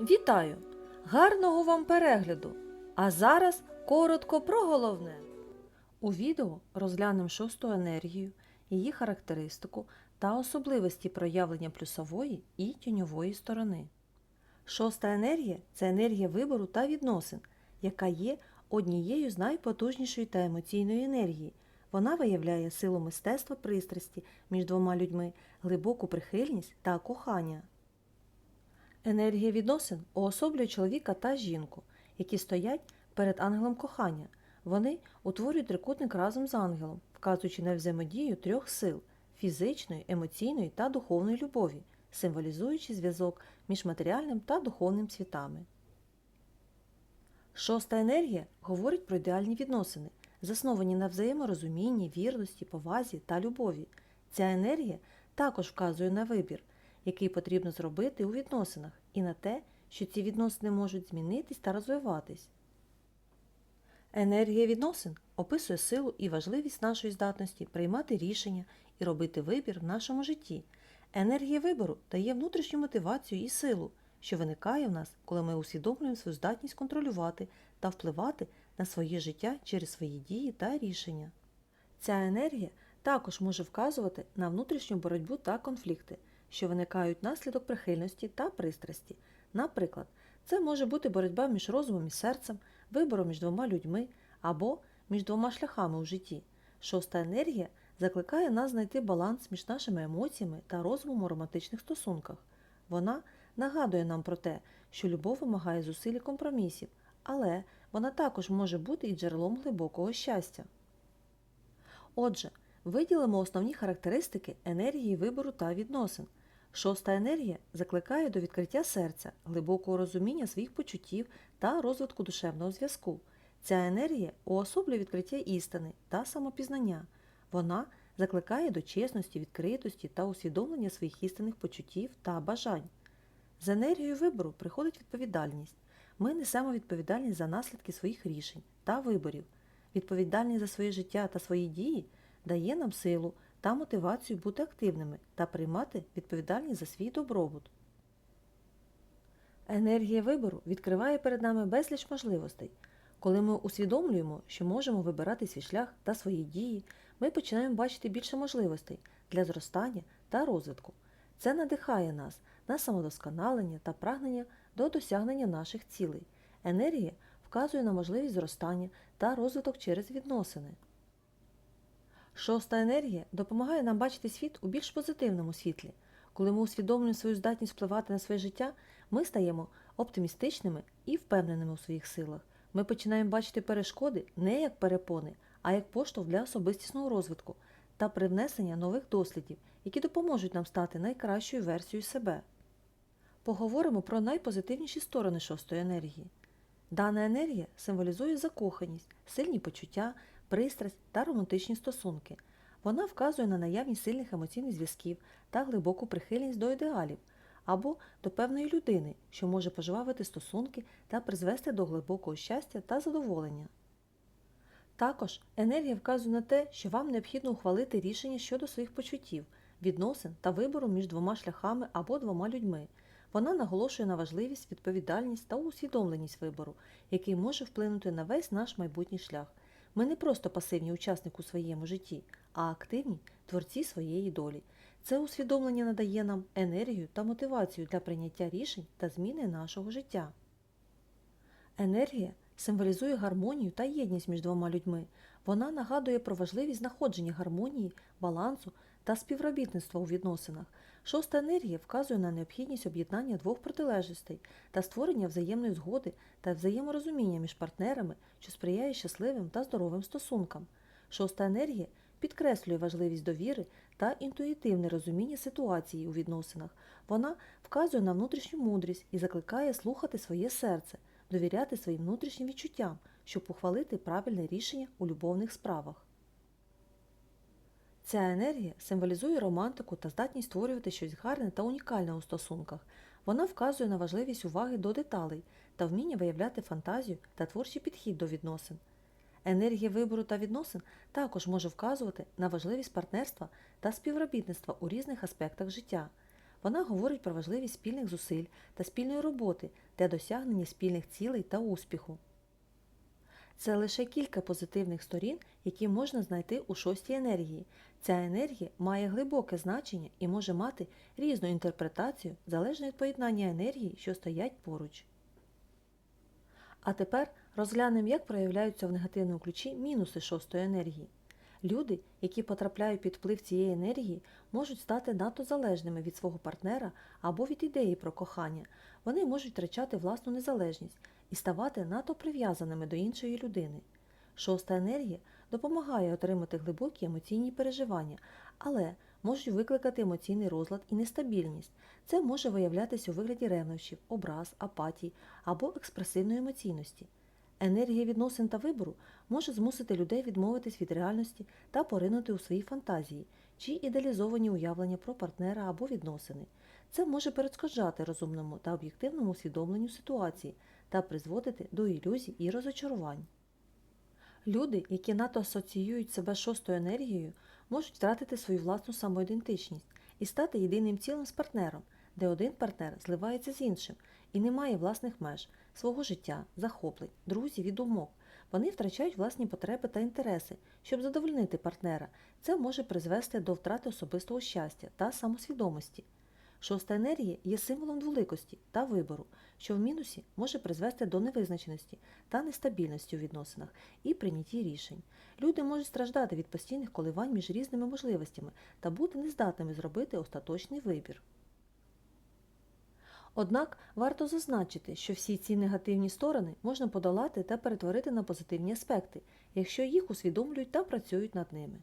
Вітаю! Гарного вам перегляду! А зараз коротко про головне. У відео розглянемо шосту енергію, її характеристику та особливості проявлення плюсової і тіньової сторони. Шоста енергія це енергія вибору та відносин, яка є однією з найпотужнішої та емоційної енергії. Вона виявляє силу мистецтва пристрасті між двома людьми, глибоку прихильність та кохання. Енергія відносин уособлює чоловіка та жінку, які стоять перед ангелом кохання. Вони утворюють трикутник разом з ангелом, вказуючи на взаємодію трьох сил фізичної, емоційної та духовної любові, символізуючи зв'язок між матеріальним та духовним світами. Шоста енергія говорить про ідеальні відносини, засновані на взаєморозумінні, вірності, повазі та любові. Ця енергія також вказує на вибір, який потрібно зробити у відносинах, і на те, що ці відносини можуть змінитись та розвиватись. Енергія відносин описує силу і важливість нашої здатності приймати рішення і робити вибір в нашому житті. Енергія вибору дає внутрішню мотивацію і силу, що виникає в нас, коли ми усвідомлюємо свою здатність контролювати та впливати на своє життя через свої дії та рішення. Ця енергія також може вказувати на внутрішню боротьбу та конфлікти, що виникають внаслідок прихильності та пристрасті. Наприклад, це може бути боротьба між розумом і серцем, вибором між двома людьми або між двома шляхами у житті. Шоста енергія закликає нас знайти баланс між нашими емоціями та розумом у романтичних стосунках. Вона нагадує нам про те, що любов вимагає зусиль і компромісів, але вона також може бути і джерелом глибокого щастя. Отже, виділимо основні характеристики енергії вибору та відносин. Шоста енергія закликає до відкриття серця, глибокого розуміння своїх почуттів та розвитку душевного зв'язку. Ця енергія уособлює відкриття істини та самопізнання. Вона закликає до чесності, відкритості та усвідомлення своїх істинних почуттів та бажань. З енергією вибору приходить відповідальність. Ми несемо відповідальність за наслідки своїх рішень та виборів. Відповідальність за своє життя та свої дії дає нам силу та мотивацію бути активними та приймати відповідальність за свій добробут. Енергія вибору відкриває перед нами безліч можливостей. Коли ми усвідомлюємо, що можемо вибирати свій шлях та свої дії, ми починаємо бачити більше можливостей для зростання та розвитку. Це надихає нас на самодосконалення та прагнення до досягнення наших цілей. Енергія вказує на можливість зростання та розвиток через відносини. Шоста енергія допомагає нам бачити світ у більш позитивному світлі. Коли ми усвідомлюємо свою здатність впливати на своє життя, ми стаємо оптимістичними і впевненими у своїх силах. Ми починаємо бачити перешкоди не як перепони, а як поштовх для особистісного розвитку та привнесення нових дослідів, які допоможуть нам стати найкращою версією себе. Поговоримо про найпозитивніші сторони шостої енергії. Дана енергія символізує закоханість, сильні почуття, пристрасть та романтичні стосунки. Вона вказує на наявність сильних емоційних зв'язків та глибоку прихильність до ідеалів або до певної людини, що може пожвавити стосунки та призвести до глибокого щастя та задоволення. Також енергія вказує на те, що вам необхідно ухвалити рішення щодо своїх почуттів, відносин та вибору між двома шляхами або двома людьми. Вона наголошує на важливість, відповідальність та усвідомленість вибору, який може вплинути на весь наш майбутній шлях. Ми не просто пасивні учасники у своєму житті, а активні творці своєї долі. Це усвідомлення надає нам енергію та мотивацію для прийняття рішень та зміни нашого життя. Енергія символізує гармонію та єдність між двома людьми. Вона нагадує про важливість знаходження гармонії, балансу та співробітництва у відносинах. Шоста енергія вказує на необхідність об'єднання двох протилежностей та створення взаємної згоди та взаєморозуміння між партнерами, що сприяє щасливим та здоровим стосункам. Шоста енергія підкреслює важливість довіри та інтуїтивне розуміння ситуації у відносинах. Вона вказує на внутрішню мудрість і закликає слухати своє серце, довіряти своїм внутрішнім відчуттям, щоб ухвалити правильне рішення у любовних справах. Ця енергія символізує романтику та здатність створювати щось гарне та унікальне у стосунках. Вона вказує на важливість уваги до деталей та вміння виявляти фантазію та творчий підхід до відносин. Енергія вибору та відносин також може вказувати на важливість партнерства та співробітництва у різних аспектах життя. Вона говорить про важливість спільних зусиль та спільної роботи для досягнення спільних цілей та успіху. Це лише кілька позитивних сторін, які можна знайти у шостій енергії. Ця енергія має глибоке значення і може мати різну інтерпретацію залежно від поєднання енергії, що стоять поруч. А тепер розглянемо, як проявляються в негативному ключі мінуси шостої енергії. Люди, які потрапляють під вплив цієї енергії, можуть стати надто залежними від свого партнера або від ідеї про кохання. Вони можуть втрачати власну незалежність і ставати надто прив'язаними до іншої людини. Шоста енергія допомагає отримати глибокі емоційні переживання, але можуть викликати емоційний розлад і нестабільність. Це може виявлятися у вигляді ревнощів, образ, апатій або експресивної емоційності. Енергія відносин та вибору може змусити людей відмовитись від реальності та поринути у свої фантазії чи ідеалізовані уявлення про партнера або відносини. Це може перешкоджати розумному та об'єктивному усвідомленню ситуації та призводити до ілюзій і розочарувань. Люди, які надто асоціюють себе шостою енергією, можуть втратити свою власну самоідентичність і стати єдиним цілим з партнером, де один партнер зливається з іншим і не має власних меж, свого життя, захоплень, друзів і думок. Вони втрачають власні потреби та інтереси, щоб задовольнити партнера. Це може призвести до втрати особистого щастя та самосвідомості. Шоста енергія є символом дволикості та вибору, що в мінусі може призвести до невизначеності та нестабільності у відносинах і прийнятті рішень. Люди можуть страждати від постійних коливань між різними можливостями та бути нездатними зробити остаточний вибір. Однак варто зазначити, що всі ці негативні сторони можна подолати та перетворити на позитивні аспекти, якщо їх усвідомлюють та працюють над ними.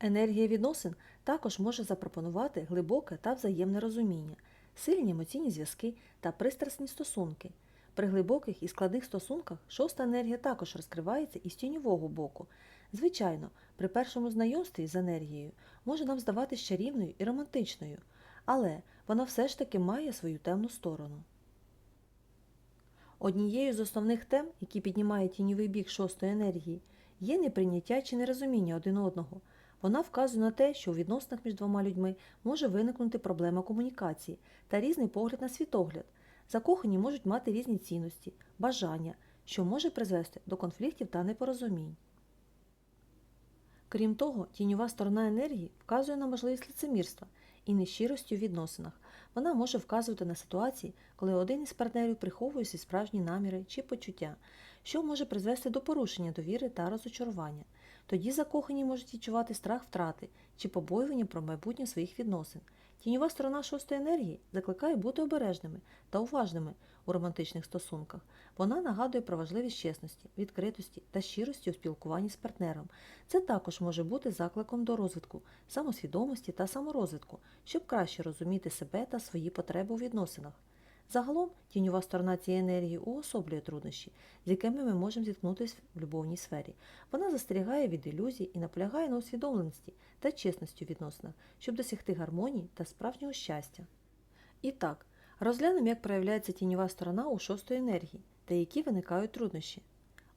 Енергія відносин також може запропонувати глибоке та взаємне розуміння, сильні емоційні зв'язки та пристрасні стосунки. При глибоких і складних стосунках шоста енергія також розкривається із тіньового боку. Звичайно, при першому знайомстві з енергією може нам здаватися чарівною і романтичною, але вона все ж таки має свою темну сторону. Однією з основних тем, які піднімає тіньовий бік шостої енергії, є неприйняття чи нерозуміння один одного. Вона вказує на те, що у відносинах між двома людьми може виникнути проблема комунікації та різний погляд на світогляд. Закохані можуть мати різні цінності, бажання, що може призвести до конфліктів та непорозумінь. Крім того, тіньова сторона енергії вказує на можливість лицемірства і нещирості у відносинах. Вона може вказувати на ситуації, коли один із партнерів приховує свої справжні наміри чи почуття, що може призвести до порушення довіри та розочарування. Тоді закохані можуть відчувати страх втрати чи побоювання про майбутнє своїх відносин. Тіньова сторона шостої енергії закликає бути обережними та уважними у романтичних стосунках. Вона нагадує про важливість чесності, відкритості та щирості у спілкуванні з партнером. Це також може бути закликом до розвитку, самосвідомості та саморозвитку, щоб краще розуміти себе та свої потреби у відносинах. Загалом тіньова сторона цієї енергії уособлює труднощі, з якими ми можемо зіткнутися в любовній сфері. Вона застерігає від ілюзій і наполягає на усвідомленості та чесності у відносинах, щоб досягти гармонії та справжнього щастя. І так, розглянемо, як проявляється тіньова сторона у шостої енергії та які виникають труднощі.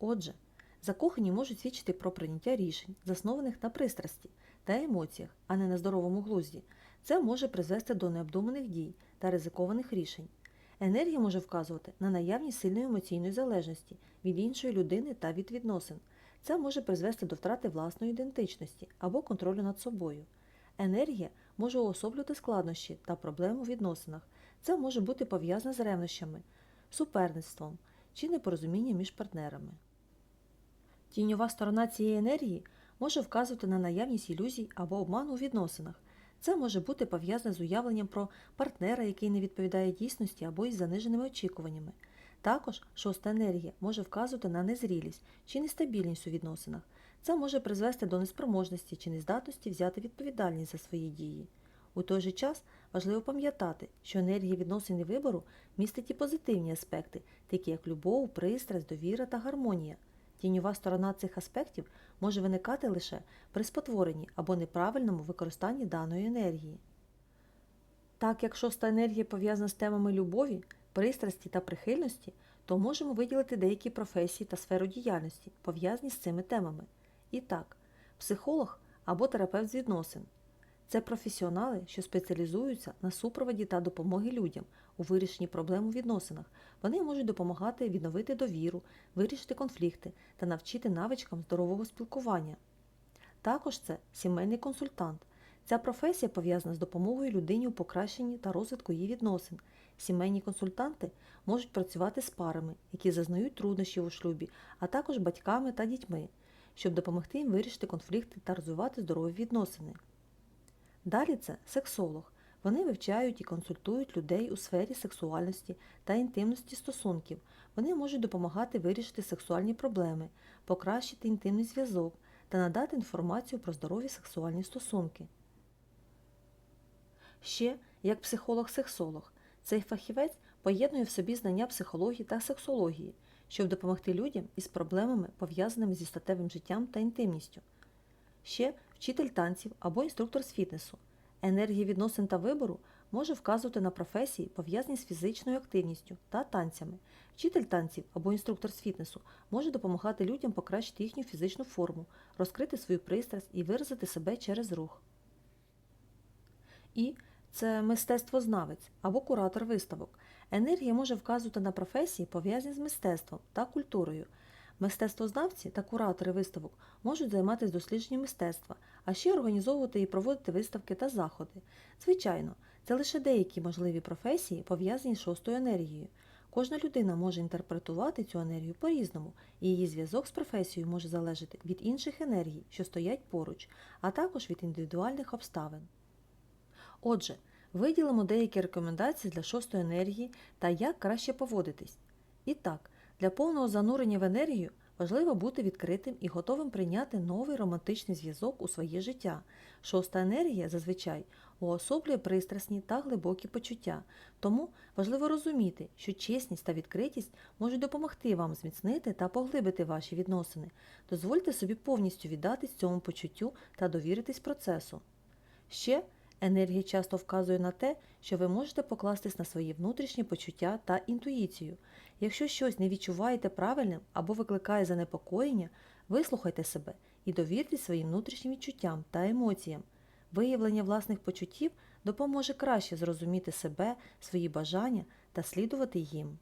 Отже, закохані можуть свідчити про прийняття рішень, заснованих на пристрасті та емоціях, а не на здоровому глузді. Це може призвести до необдуманих дій та ризикованих рішень. Енергія може вказувати на наявність сильної емоційної залежності від іншої людини та від відносин. Це може призвести до втрати власної ідентичності або контролю над собою. Енергія може уособлювати складнощі та проблеми у відносинах. Це може бути пов'язане з ревнощами, суперництвом чи непорозумінням між партнерами. Тіньова сторона цієї енергії може вказувати на наявність ілюзій або обману у відносинах. Це може бути пов'язане з уявленням про партнера, який не відповідає дійсності або із заниженими очікуваннями. Також шоста енергія може вказувати на незрілість чи нестабільність у відносинах. Це може призвести до неспроможності чи нездатності взяти відповідальність за свої дії. У той же час важливо пам'ятати, що енергія відносин і вибору містить і позитивні аспекти, такі як любов, пристрасть, довіра та гармонія. Тіньова сторона цих аспектів може виникати лише при спотворенні або неправильному використанні даної енергії. Так як шоста енергія пов'язана з темами любові, пристрасті та прихильності, то можемо виділити деякі професії та сферу діяльності, пов'язані з цими темами. І так, психолог або терапевт з відносин, Це професіонали, що спеціалізуються на супроводі та допомогі людям у вирішенні проблем у відносинах. Вони можуть допомагати відновити довіру, вирішити конфлікти та навчити навичкам здорового спілкування. Також це сімейний консультант. Ця професія пов'язана з допомогою людині у покращенні та розвитку її відносин. Сімейні консультанти можуть працювати з парами, які зазнають труднощів у шлюбі, а також батьками та дітьми, щоб допомогти їм вирішити конфлікти та розвивати здорові відносини. Далі це сексолог. Вони вивчають і консультують людей у сфері сексуальності та інтимності стосунків. Вони можуть допомагати вирішити сексуальні проблеми, покращити інтимний зв'язок та надати інформацію про здорові сексуальні стосунки. Ще як психолог-сексолог, цей фахівець поєднує в собі знання психології та сексології, щоб допомогти людям із проблемами, пов'язаними зі статевим життям та інтимністю. Ще вчитель танців або інструктор з фітнесу. Енергія відносин та вибору може вказувати на професії, пов'язані з фізичною активністю та танцями. Вчитель танців або інструктор з фітнесу може допомагати людям покращити їхню фізичну форму, розкрити свою пристрасть і виразити себе через рух. І це мистецтвознавець або куратор виставок. Енергія може вказувати на професії, пов'язані з мистецтвом та культурою. Мистецтвознавці та куратори виставок можуть займатися дослідженням мистецтва, а ще організовувати і проводити виставки та заходи. Звичайно, це лише деякі можливі професії, пов'язані з шостою енергією. Кожна людина може інтерпретувати цю енергію по-різному, і її зв'язок з професією може залежати від інших енергій, що стоять поруч, а також від індивідуальних обставин. Отже, виділимо деякі рекомендації для шостої енергії та як краще поводитись. І так, для повного занурення в енергію важливо бути відкритим і готовим прийняти новий романтичний зв'язок у своє життя. Шоста енергія зазвичай уособлює пристрасні та глибокі почуття, тому важливо розуміти, що чесність та відкритість можуть допомогти вам зміцнити та поглибити ваші відносини. Дозвольте собі повністю віддатись цьому почуттю та довіритись процесу. Ще енергія часто вказує на те, що ви можете покластись на свої внутрішні почуття та інтуїцію. Якщо щось не відчуваєте правильним або викликає занепокоєння, вислухайте себе і довіртесь своїм внутрішнім відчуттям та емоціям. Виявлення власних почуттів допоможе краще зрозуміти себе, свої бажання та слідувати їм.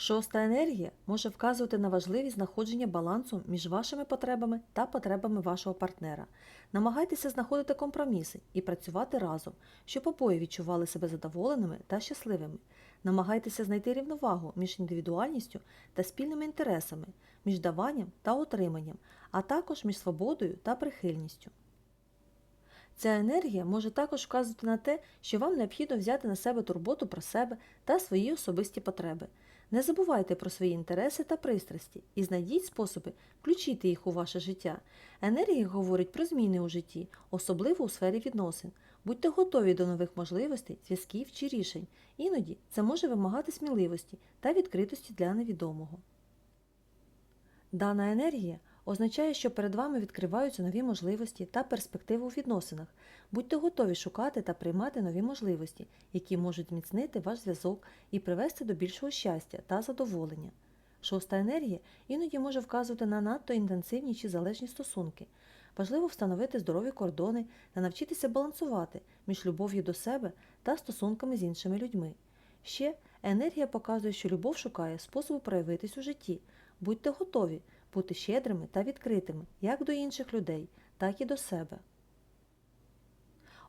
Шоста енергія може вказувати на важливість знаходження балансу між вашими потребами та потребами вашого партнера. Намагайтеся знаходити компроміси і працювати разом, щоб обоє відчували себе задоволеними та щасливими. Намагайтеся знайти рівновагу між індивідуальністю та спільними інтересами, між даванням та отриманням, а також між свободою та прихильністю. Ця енергія може також вказувати на те, що вам необхідно взяти на себе турботу про себе та свої особисті потреби. Не забувайте про свої інтереси та пристрасті і знайдіть способи включити їх у ваше життя. Енергія говорить про зміни у житті, особливо у сфері відносин. Будьте готові до нових можливостей, зв'язків чи рішень. Іноді це може вимагати сміливості та відкритості для невідомого. Дана енергія означає, що перед вами відкриваються нові можливості та перспективи у відносинах. Будьте готові шукати та приймати нові можливості, які можуть зміцнити ваш зв'язок і привести до більшого щастя та задоволення. Шоста енергія іноді може вказувати на надто інтенсивні чи залежні стосунки. Важливо встановити здорові кордони та навчитися балансувати між любов'ю до себе та стосунками з іншими людьми. Ще енергія показує, що любов шукає способу проявитись у житті. Будьте готові бути щедрими та відкритими як до інших людей, так і до себе.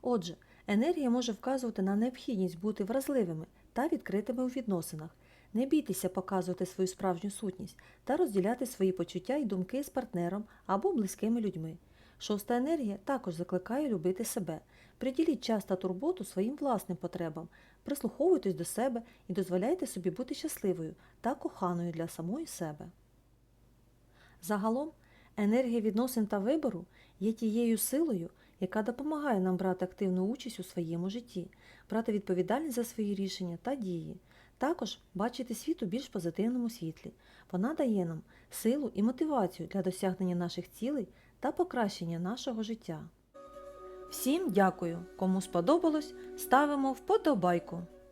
Отже, енергія може вказувати на необхідність бути вразливими та відкритими у відносинах. Не бійтеся показувати свою справжню сутність та розділяти свої почуття і думки з партнером або близькими людьми. Шоста енергія також закликає любити себе. Приділіть час та турботу своїм власним потребам, прислуховуйтесь до себе і дозволяйте собі бути щасливою та коханою для самої себе. Загалом, енергія відносин та вибору є тією силою, яка допомагає нам брати активну участь у своєму житті, брати відповідальність за свої рішення та дії, також бачити світ у більш позитивному світлі. Вона дає нам силу і мотивацію для досягнення наших цілей та покращення нашого життя. Всім дякую! Кому сподобалось, ставимо вподобайку!